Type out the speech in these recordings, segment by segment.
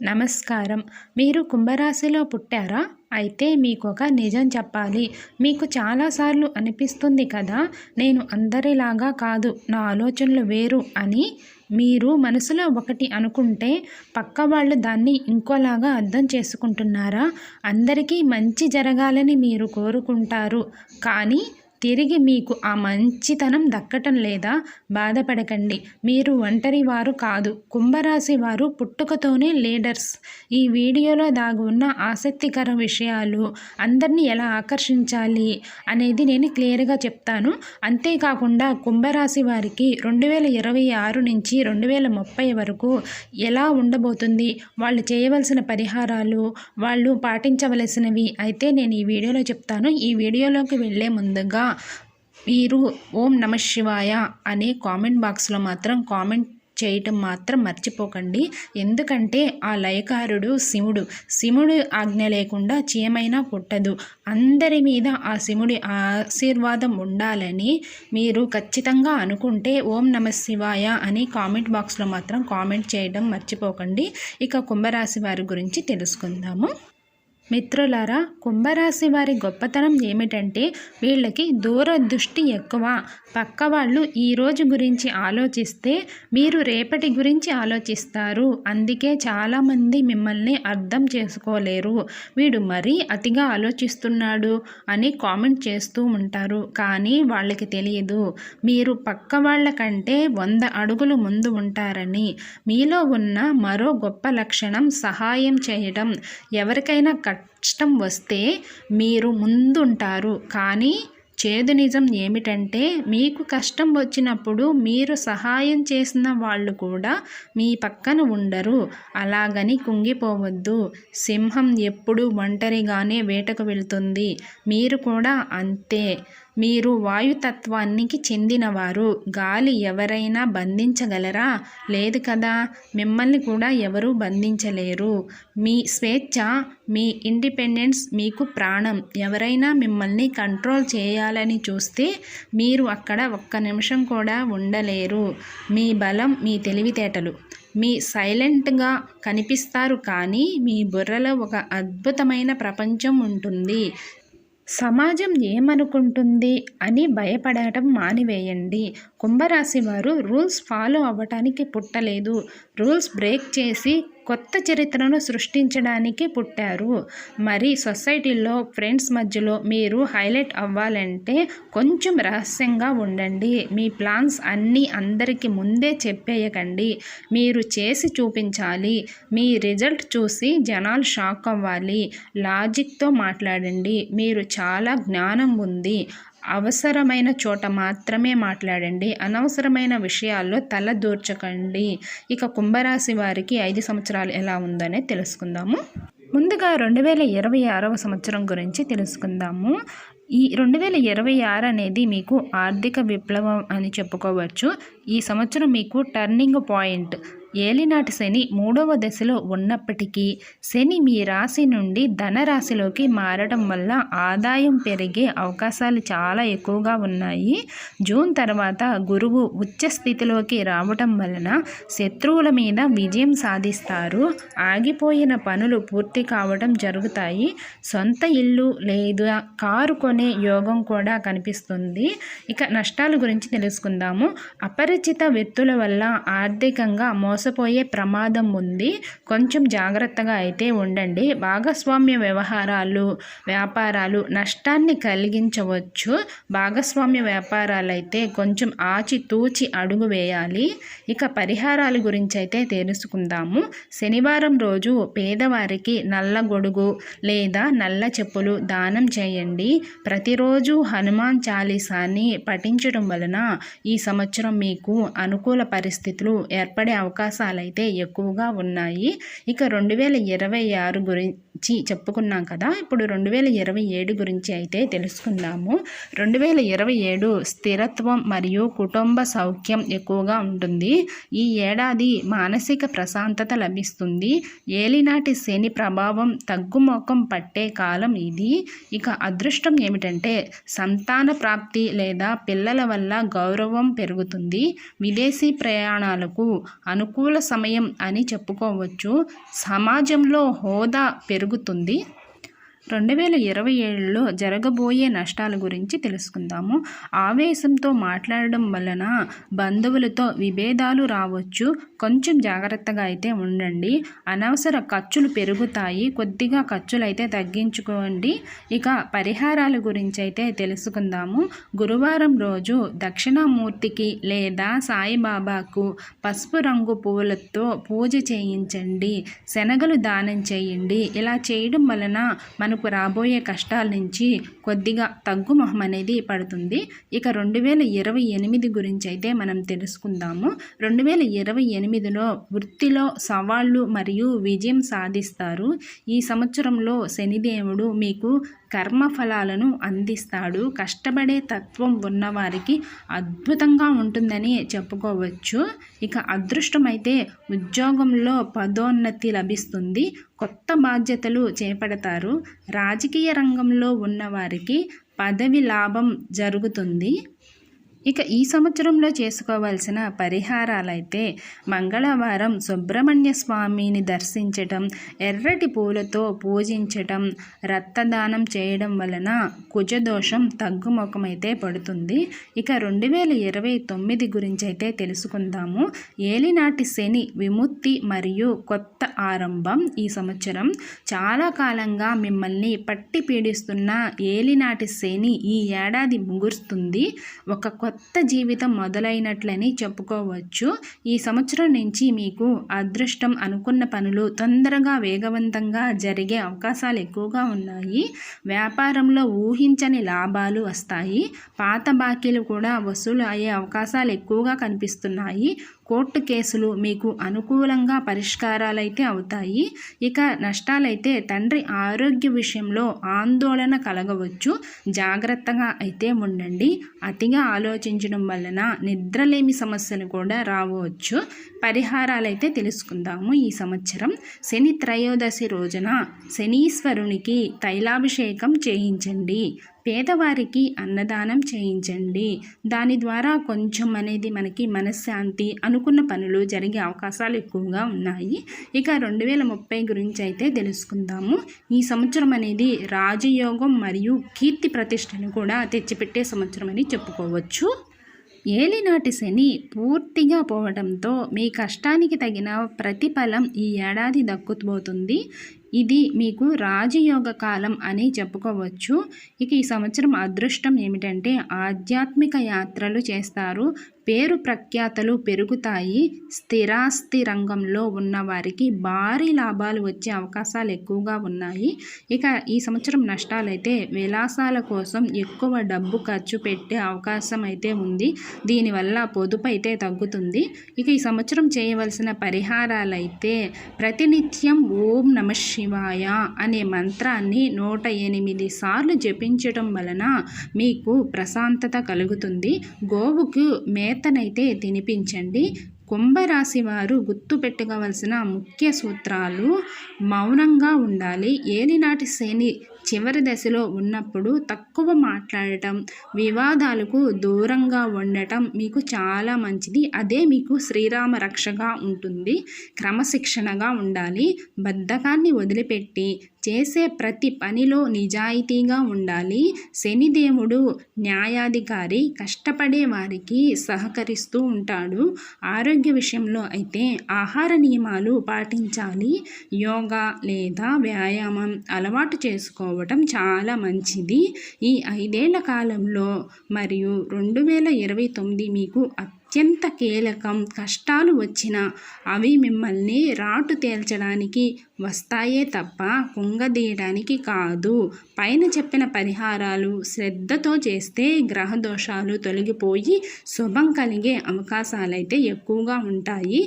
నమస్కారం. మీరు కుంభరాశిలో పుట్టారా? అయితే మీకు ఒక నిజం చెప్పాలి. మీకు చాలాసార్లు అనిపిస్తుంది కదా నేను అందరిలాగా కాదు నా ఆలోచనలు వేరు అని మీరు మనసులో ఒకటి అనుకుంటే పక్క వాళ్ళు దాన్ని ఇంకోలాగా అర్థం చేసుకుంటున్నారా? అందరికీ మంచి జరగాలని మీరు కోరుకుంటారు. కానీ తిరిగి మీకు ఆ మంచితనం దక్కటం లేదా బాధపడకండి. మీరు ఒంటరి వారు కాదు. కుంభరాశి వారు పుట్టుకతోనే లీడర్స్. ఈ వీడియోలో దాగి ఉన్న ఆసక్తికర విషయాలు అందరినీ ఎలా ఆకర్షించాలి అనేది నేను క్లియర్గా చెప్తాను. అంతేకాకుండా కుంభరాశి వారికి రెండు వేల ఇరవై ఆరు నుంచి రెండు వేల ముప్పై వరకు ఎలా ఉండబోతుంది? వాళ్ళు చేయవలసిన పరిహారాలు వాళ్ళు పాటించవలసినవి అయితే నేను ఈ వీడియోలో చెప్తాను. ఈ వీడియోలోకి వెళ్ళే ముందుగా మీరు ఓం నమ శివాయ అనే కామెంట్ బాక్స్లో మాత్రం కామెంట్ చేయటం మాత్రం మర్చిపోకండి. ఎందుకంటే ఆ లయకారుడు శివుడు. శివుడు ఆజ్ఞ లేకుండా చీమైనా పుట్టదు. అందరి మీద ఆ శివుడి ఆశీర్వాదం ఉండాలని మీరు ఖచ్చితంగా అనుకుంటే ఓం నమ శివాయ అని కామెంట్ బాక్స్లో మాత్రం కామెంట్ చేయడం మర్చిపోకండి. ఇక కుంభరాశి వారి గురించి తెలుసుకుందాము. మిత్రులారా కుంభరాశి వారి గొప్పతనం ఏమిటంటే వీళ్ళకి దూరదృష్టి ఎక్కువ. పక్క వాళ్ళు ఈరోజు గురించి ఆలోచిస్తే మీరు రేపటి గురించి ఆలోచిస్తారు. అందుకే చాలామంది మిమ్మల్ని అర్థం చేసుకోలేరు. వీడు మరీ అతిగా ఆలోచిస్తున్నాడు అని కామెంట్ చేస్తూ ఉంటారు. కానీ వాళ్ళకి తెలియదు మీరు పక్క వాళ్ళ కంటే వంద అడుగులు ముందు ఉంటారని. మీలో ఉన్న మరో గొప్ప లక్షణం సహాయం చేయడం. ఎవరికైనా కష్టం వస్తే మీరు ముందుంటారు. కానీ చేదు నిజం ఏమిటంటే మీకు కష్టం వచ్చినప్పుడు మీరు సహాయం చేసిన వాళ్ళు కూడా మీ పక్కన ఉండరు. అలాగని కుంగిపోవద్దు. సింహం ఎప్పుడు ఒంటరిగానే వేటకు వెళ్తుంది. మీరు కూడా అంతే. మీరు వాయుతత్వానికి చెందినవారు. గాలి ఎవరైనా బంధించగలరా? లేదు కదా? మిమ్మల్ని కూడా ఎవరూ బంధించలేరు. మీ స్వేచ్ఛ మీ ఇండిపెండెన్స్ మీకు ప్రాణం. ఎవరైనా మిమ్మల్ని కంట్రోల్ చేయాలని చూస్తే మీరు అక్కడ ఒక్క నిమిషం కూడా ఉండలేరు. మీ బలం మీ తెలివితేటలు. మీ సైలెంట్గా కనిపిస్తారు కానీ మీ బుర్రలో ఒక అద్భుతమైన ప్రపంచం ఉంటుంది. సమాజం ఏమనుకుంటుంది అని భయపడటం మానివేయండి. కుంభరాశి వారు రూల్స్ ఫాలో అవ్వటానికి పుట్టలేదు. రూల్స్ బ్రేక్ చేసి కొత్త చరిత్రను సృష్టించడానికి పుట్టారు. మరి సొసైటీలో ఫ్రెండ్స్ మధ్యలో మీరు హైలైట్ అవ్వాలంటే కొంచెం రహస్యంగా ఉండండి. మీ ప్లాన్స్ అన్నీ అందరికీ ముందే చెప్పేయకండి. మీరు చేసి చూపించాలి. మీ రిజల్ట్ చూసి జనాలు షాక్ అవ్వాలి. లాజిక్తో మాట్లాడండి. మీరు చాలా జ్ఞానం ఉంది. అవసరమైన చోట మాత్రమే మాట్లాడండి. అనవసరమైన విషయాల్లో తల దూర్చకండి. ఇక కుంభరాశి వారికి ఐదు సంవత్సరాలు ఎలా ఉందనే తెలుసుకుందాము. ముందుగా రెండు వేల ఇరవై ఆరవ సంవత్సరం గురించి తెలుసుకుందాము. ఈ రెండు వేల ఇరవై ఆరు అనేది మీకు ఆర్థిక విప్లవం అని చెప్పుకోవచ్చు. ఈ సంవత్సరం మీకు టర్నింగ్ పాయింట్ ఏలినాటి శని మూడవ దశలో ఉన్నప్పటికీ శని మీ రాశి నుండి ధనరాశిలోకి మారడం వల్ల ఆదాయం పెరిగే అవకాశాలు చాలా ఎక్కువగా ఉన్నాయి. జూన్ తర్వాత గురువు ఉచ్చ స్థితిలోకి రావటం వలన శత్రువుల మీద విజయం సాధిస్తారు. ఆగిపోయిన పనులు పూర్తి కావడం జరుగుతాయి. సొంత ఇల్లు లేదా కారు కొనే యోగం కూడా కనిపిస్తుంది. ఇక నష్టాల గురించి తెలుసుకుందాము. అపరిచిత వ్యక్తుల వల్ల ఆర్థికంగా మోస మోసపోయే ప్రమాదం ఉంది. కొంచెం జాగ్రత్తగా అయితే ఉండండి. భాగస్వామ్య వ్యవహారాలు వ్యాపారాలు నష్టాన్ని కలిగించవచ్చు. భాగస్వామ్య వ్యాపారాలు అయితే కొంచెం ఆచితూచి అడుగు వేయాలి. ఇక పరిహారాల గురించి అయితే తెలుసుకుందాము. శనివారం రోజు పేదవారికి నల్ల గొడుగు లేదా నల్ల చెప్పులు దానం చేయండి. ప్రతిరోజు హనుమాన్ చాలీసాని పఠించడం వలన ఈ సంవత్సరం మీకు అనుకూల పరిస్థితులు ఏర్పడే అవకాశం అవకాశాలు అయితే ఎక్కువగా ఉన్నాయి. ఇక రెండు వేల ఇరవై ఆరు గురించి చెప్పుకున్నాం కదా ఇప్పుడు రెండు వేల ఇరవై ఏడు గురించి అయితే తెలుసుకుందాము. రెండు వేల ఇరవై ఏడు స్థిరత్వం మరియు కుటుంబ సౌఖ్యం ఎక్కువగా ఉంటుంది. ఈ ఏడాది మానసిక ప్రశాంతత లభిస్తుంది. ఏలినాటి శని ప్రభావం తగ్గుముఖం పట్టే కాలం ఇది. ఇక అదృష్టం ఏమిటంటే సంతాన ప్రాప్తి లేదా పిల్లల వల్ల గౌరవం పెరుగుతుంది. విదేశీ ప్రయాణాలకు అనుకూల అనుకూల సమయం అని చెప్పుకోవచ్చు. సమాజంలో హోదా పెరుగుతుంది. రెండు వేల ఇరవై ఏడులో జరగబోయే నష్టాల గురించి తెలుసుకుందాము. ఆవేశంతో మాట్లాడడం వలన బంధువులతో విభేదాలు రావచ్చు. కొంచెం జాగ్రత్తగా అయితే ఉండండి. అనవసర ఖర్చులు పెరుగుతాయి. కొద్దిగా ఖర్చులు అయితే తగ్గించుకోండి. ఇక పరిహారాల గురించి అయితే తెలుసుకుందాము. గురువారం రోజు దక్షిణామూర్తికి లేదా సాయిబాబాకు పసుపు రంగు పువ్వులతో పూజ చేయించండి. శనగలు దానం చేయండి. ఇలా చేయడం వలన మనకు రాబోయే కష్టాల నుంచి కొద్దిగా తగ్గుమొహం అనేది పడుతుంది. ఇక రెండు వేల ఇరవై ఎనిమిది గురించి అయితే మనం తెలుసుకుందాము. రెండు వేల ఇరవై ఎనిమిదిలో వృత్తిలో సవాళ్ళు మరియు విజయం సాధిస్తారు. ఈ సంవత్సరంలో శనిదేవుడు మీకు కర్మఫలాలను అందిస్తాడు. కష్టపడే తత్వం ఉన్నవారికి అద్భుతంగా ఉంటుందని చెప్పుకోవచ్చు. ఇక అదృష్టమైతే ఉద్యోగంలో పదోన్నతి లభిస్తుంది. కొత్త బాధ్యతలు చేపడతారు. రాజకీయ రంగంలో ఉన్నవారికి పదవి లాభం జరుగుతుంది. ఇక ఈ సంవత్సరంలో చేసుకోవాల్సిన పరిహారాలైతే మంగళవారం సుబ్రహ్మణ్య స్వామిని దర్శించటం ఎర్రటి పూలతో పూజించటం రక్తదానం చేయడం వలన కుజదోషం తగ్గుముఖమైతే పడుతుంది. ఇక రెండు వేల ఇరవై తొమ్మిది గురించి అయితే తెలుసుకుందాము. ఏలినాటి శని విముక్తి మరియు కొత్త ఆరంభం ఈ సంవత్సరం. చాలా కాలంగా మిమ్మల్ని పట్టి పీడిస్తున్న ఏలినాటి శని ఈ ఏడాది ముగుస్తుంది ఒక కొత్త జీవితం మొదలైనట్లని చెప్పుకోవచ్చు. ఈ సంవత్సరం నుంచి మీకు అదృష్టం అనుకున్న పనులు తొందరగా వేగవంతంగా జరిగే అవకాశాలు ఎక్కువగా ఉన్నాయి. వ్యాపారంలో ఊహించని లాభాలు వస్తాయి. పాత బాకీలు కూడా వసూలు అయ్యే అవకాశాలు ఎక్కువగా కనిపిస్తున్నాయి. కోర్టు కేసులు మీకు అనుకూలంగా పరిష్కారాలైతే అవుతాయి. ఇక నష్టాలైతే తండ్రి ఆరోగ్య విషయంలో ఆందోళన కలగవచ్చు. జాగ్రత్తగా అయితే ఉండండి. అతిగా ఆలోచించడం వలన నిద్రలేమి సమస్యలు కూడా రావచ్చు. పరిహారాలైతే తెలుసుకుందాము ఈ సంవత్సరం. శని త్రయోదశి రోజున శనీశ్వరునికి తైలాభిషేకం చేయించండి. పేదవారికి అన్నదానం చేయించండి. దాని ద్వారా కొంచెం అనేది మనకి మనశ్శాంతి అనుకున్న పనులు జరిగే అవకాశాలు ఎక్కువగా ఉన్నాయి. ఇక రెండు వేల ముప్పై గురించి అయితే తెలుసుకుందాము. ఈ సంవత్సరం అనేది రాజయోగం మరియు కీర్తి ప్రతిష్టను కూడా తెచ్చిపెట్టే సంవత్సరం అని చెప్పుకోవచ్చు. ఏలినాటి శని పూర్తిగా పోవడంతో మీ కష్టానికి తగిన ప్రతిఫలం ఈ ఏడాది దక్కుబోతుంది. ఇది మీకు రాజయోగ కాలం అని చెప్పుకోవచ్చు. ఇక ఈ సంవత్సరం అదృష్టం ఏమిటంటే ఆధ్యాత్మిక యాత్రలు చేస్తారు. పేరు ప్రఖ్యాతలు పెరుగుతాయి. స్థిరాస్తి రంగంలో ఉన్నవారికి భారీ లాభాలు వచ్చే అవకాశాలు ఎక్కువగా ఉన్నాయి. ఇక ఈ సంవత్సరం నష్టాలైతే విలాసాల కోసం ఎక్కువ డబ్బు ఖర్చు పెట్టే అవకాశం అయితే ఉంది. దీనివల్ల పొదుపు అయితే తగ్గుతుంది. ఇక ఈ సంవత్సరం చేయవలసిన పరిహారాలైతే ప్రతినిత్యం ఓం నమ శివాయ అనే మంత్రాన్ని నూట ఎనిమిది సార్లు జపించడం వలన మీకు ప్రశాంతత కలుగుతుంది. గోవుకు మే చేతనైతే తినిపించండి. కుంభరాశి వారు గుర్తుపెట్టుకోవలసిన ముఖ్య సూత్రాలు మౌనంగా ఉండాలి. ఏలినాటి శని చివరి దశలో ఉన్నప్పుడు తక్కువ మాట్లాడటం వివాదాలకు దూరంగా ఉండటం మీకు చాలా మంచిది. అదే మీకు శ్రీరామ రక్షగా ఉంటుంది. క్రమశిక్షణగా ఉండాలి. బద్ధకాన్ని వదిలిపెట్టి చేసే ప్రతి పనిలో నిజాయితీగా ఉండాలి. శనిదేవుడు న్యాయాధికారి కష్టపడే వారికి సహకరిస్తూ ఉంటాడు. ఆరోగ్య విషయంలో అయితే ఆహార నియమాలు పాటించాలి. యోగా లేదా వ్యాయామం అలవాటు చేసుకోవటం చాలా మంచిది. ఈ ఐదేళ్ళ కాలంలో మరియు రెండు వేల ఇరవై తొమ్మిది మీకు అత్యంత కీలకం కష్టాలు వచ్చినా అవి మిమ్మల్ని రాటు తేల్చడానికి వస్తాయే తప్ప కుంగదీయడానికి కాదు. పైన చెప్పిన పరిహారాలు శ్రద్ధతో చేస్తే గ్రహ దోషాలు తొలగిపోయి శుభం కలిగే అవకాశాలైతే ఎక్కువగా ఉంటాయి.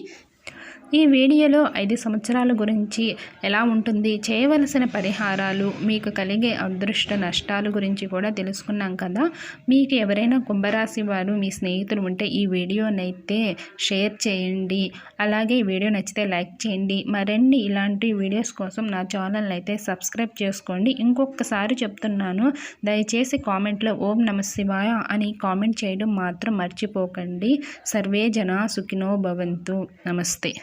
ఈ వీడియోలో ఐదు సంవత్సరాల గురించి ఎలా ఉంటుంది చేయవలసిన పరిహారాలు మీకు కలిగే అదృష్ట నష్టాల గురించి కూడా తెలుసుకున్నాం కదా. మీకు ఎవరైనా కుంభరాశి వారు మీ స్నేహితులు ఉంటే ఈ వీడియోనైతే షేర్ చేయండి. అలాగే ఈ వీడియో నచ్చితే లైక్ చేయండి. మరిన్ని ఇలాంటి వీడియోస్ కోసం నా ఛానల్ అయితే సబ్స్క్రైబ్ చేసుకోండి. ఇంకొకసారి చెప్తున్నాను దయచేసి కామెంట్లో ఓం నమ శివాయ అని కామెంట్ చేయడం మాత్రం మర్చిపోకండి. సర్వే జనా సుఖినో భవంతు. నమస్తే.